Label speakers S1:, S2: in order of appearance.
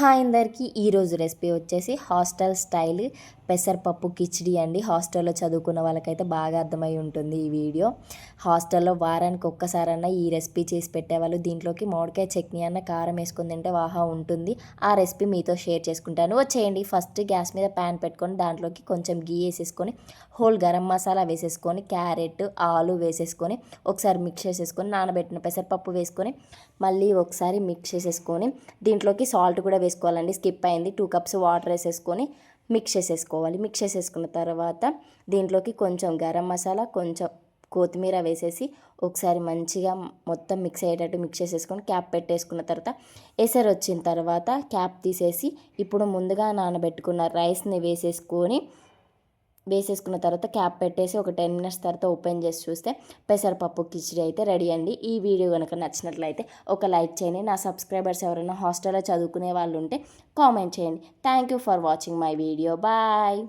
S1: Hi అందరికీ ఈరోజు recipe వచ్చేసి హాస్టల్ స్టైల్ పెసరపప్పు కిచిడి అండి. హాస్టల్లో చదువుకున్న వాళ్ళకైతే బాగా అర్థమై ఉంటుంది ఈ వీడియో. హాస్టల్లో వారానికి ఒక్కసారన్నా ఈ రెసిపీ చేసి పెట్టేవాళ్ళు దీంట్లోకి మామిడికాయ చట్నీ అన్న కారం వేసుకుని తింటే వాహా ఉంటుంది. ఆ రెసిపీ మీతో షేర్ చేసుకుంటాను. వచ్చేయండి. ఫస్ట్ గ్యాస్ మీద ప్యాన్ పెట్టుకొని దాంట్లోకి కొంచెం గీ వేసేసుకొని హోల్ గరం మసాలా వేసేసుకొని క్యారెట్ ఆలు వేసేసుకొని ఒకసారి మిక్స్ చేసేసుకొని నానబెట్టిన పెసరపప్పు వేసుకొని మళ్ళీ ఒకసారి మిక్స్ చేసేసుకొని దీంట్లోకి సాల్ట్ కూడా వేసుకోవాలండి. స్కిప్ అయింది. టూ కప్స్ వాటర్ వేసేసుకొని మిక్స్ చేసేసుకోవాలి. మిక్స్ చేసేసుకున్న తర్వాత దీంట్లోకి కొంచెం గరం మసాలా కొంచెం కొత్తిమీర వేసేసి ఒకసారి మంచిగా మొత్తం మిక్స్ అయ్యేటట్టు మిక్స్ చేసేసుకొని క్యాప్ పెట్టేసుకున్న తర్వాత ఎసరు వచ్చిన తర్వాత క్యాప్ తీసేసి ఇప్పుడు ముందుగా నానబెట్టుకున్న రైస్ని వేసేసుకొని వేసేసుకున్న తర్వాత క్యాప్ పెట్టేసి ఒక టెన్ మినిట్స్ తర్వాత ఓపెన్ చేసి చూస్తే పెసరపప్పు కిచిడి అయితే రెడీ అండి. ఈ వీడియో కనుక నచ్చినట్లయితే ఒక లైక్ చేయండి. నా సబ్స్క్రైబర్స్ ఎవరైనా హాస్టల్లో చదువుకునే వాళ్ళు ఉంటే కామెంట్ చేయండి. Thank you for watching my video bye